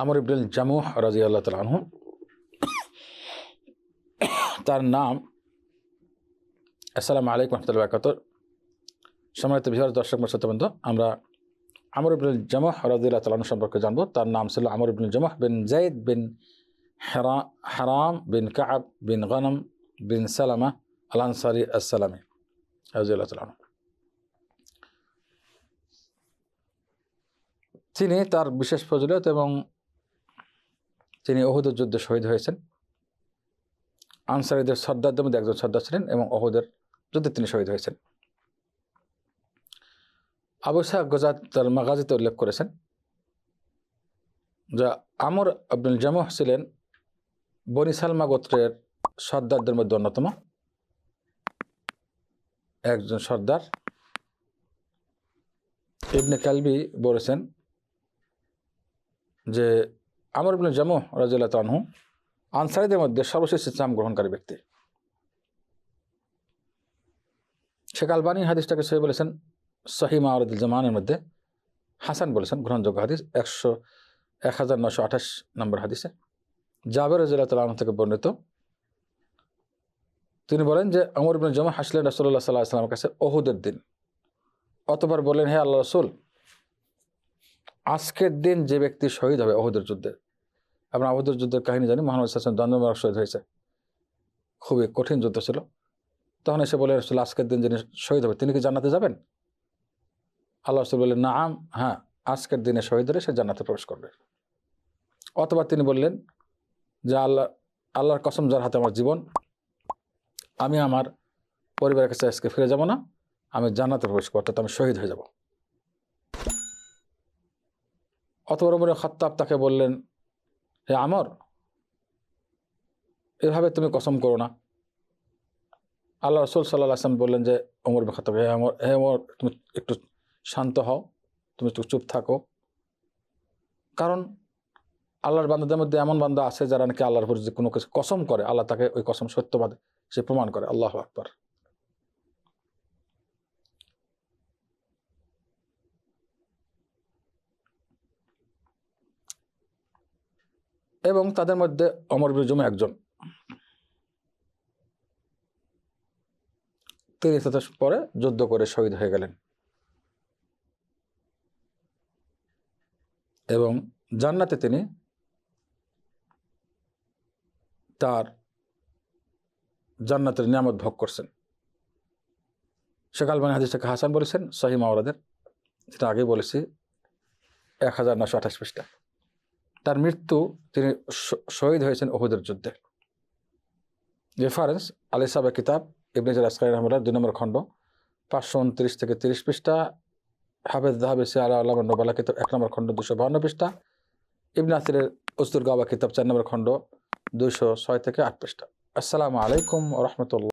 আমর ইবনুল জামুহ রাজি আল্লাহ তাল তার নাম, আসসালামু আলাইকুম রহমতুল্লাহ বাকাত সম্মানিত বিহার দর্শক সত্যবন্ধু আমরা আমর ইবনুল জামুহ রাজিউল্লাহ তালানু সম্পর্কে জানব। তার নাম ছিল আমর ইবনুল জামুহ বিন জাইদ বিন হেরা, হারাম বিন কাব বিন গনম বিন সালামা আল আনসারি আসসালামী রাজিউল্লাহ তালানু তিনি তার বিশেষ ফজিলত এবং তিনি অহুদের যুদ্ধে শহীদ হয়েছেন। আনসারিদের সর্দারদের মধ্যে একজন সর্দার ছিলেন এবং অহুদের যুদ্ধে তিনি শহীদ হয়েছেন। আবু সাহ গজাত তার মাগাজিতে উল্লেখ করেছেন যা আমর আব্দুল জামুহ ছিলেন বনি সালমা গোত্রের সর্দারদের মধ্যে অন্যতম। একজন সর্দার। ইবনে কালবি বলেছেন যে আমর ইবনে জামু রাজিউল্লাহ তানহু আনসারিদের মধ্যে সর্বশেষ ইসলাম গ্রহণকারী ব্যক্তি। শেখ আলবানী হাদিসটাকে সহি বলেছেন সহিমা আরদুল জামানের মধ্যে হাসান বলেছেন, গ্রহণযোগ্য হাদিস একশো এক হাজার নশো আঠাশ নম্বর হাদিসে। জাবের রাজিউল্লাহ তালন থেকে বর্ণিত। তিনি বলেন যে, আমর ইবনে জামু হাসলেন রসল্লাহ সাল্লাহ আসলামের কাছে অহুদের দিন। অতবার বললেন, হে আল্লাহ রসুল আজকের দিন যে ব্যক্তি শহীদ হবে অহুদের যুদ্ধে, আমরা অহুদের যুদ্ধের কাহিনী জানি মোহাম্মদ হাসান দ্বন্দ্বমারক শহীদ হয়েছে। খুবই কঠিন যুদ্ধ ছিল। তখন এসে বলে, রসুল, আজকের দিন যিনি শহীদ হবে, তিনি কি জান্নাতে যাবেন? আল্লাহ রসুল বললেন না আম হ্যাঁ আজকের দিনে শহীদ হলে সে জান্নাতে প্রবেশ করবে। অথবা তিনি বললেন যে, আল্লাহ, আল্লাহর কসম, যার হাতে আমার জীবন, আমি আমার পরিবারের কাছে আজকে ফিরে যাব না, আমি জান্নাতে প্রবেশ অর্থাৎ আমি শহীদ হয়ে যাব। অতবর উমরে খত্তাব তাকে বললেন, হে আমর, এভাবে তুমি কসম করো না। আল্লাহ রসুল সাল্লাহ আসলাম বললেন যে অমর খত্তাব, হে আমর, হে অমর তুমি একটু শান্ত হও, তুমি একটু চুপ থাকো। কারণ আল্লাহর বান্দাদের মধ্যে এমন বান্দা আছে যারা নাকি আল্লাহর উপর যে কোনো কিছু কসম করে, আল্লাহ তাকে ওই কসম সত্যবাদ সে প্রমাণ করে। আল্লাহ আকবর। এবং তাদের মধ্যে অমর বিজম একজন। তিনি তাদের পরে যুদ্ধ করে শহীদ হয়ে গেলেন। এবং জান্নাতে তিনি তার জান্নাতের নিয়ামত ভোগ করছেন। শেখ আলবানী হাদিসটাকে হাসান বলেছেন, সহি মাওরাদের যেটা আগেই বলেছি, এক হাজার নশো আঠাশ পৃষ্ঠা। তার মৃত্যু তিনি শহীদ হয়েছেন ওহুদের যুদ্ধে। রেফারেন্স, আলি সাবা কিতাব ইবনেজার আসকাই রহমুল্লাহ দুই নম্বর খণ্ড, পাঁচশো উনত্রিশ থেকে তিরিশ পৃষ্ঠা, হাফেজ দাহাবেসি আলা আল্লাহ নবালা কিতাব, এক নম্বর খণ্ড দুশো বাহান্ন পৃষ্ঠা, ইবনে আসিরের উস্তুর গাওয়া কিতাব, চার নম্বর খণ্ড, দুইশো ছয় থেকে আট পৃষ্ঠা। আসসালামু আলাইকুম রহমতুল্লাহ।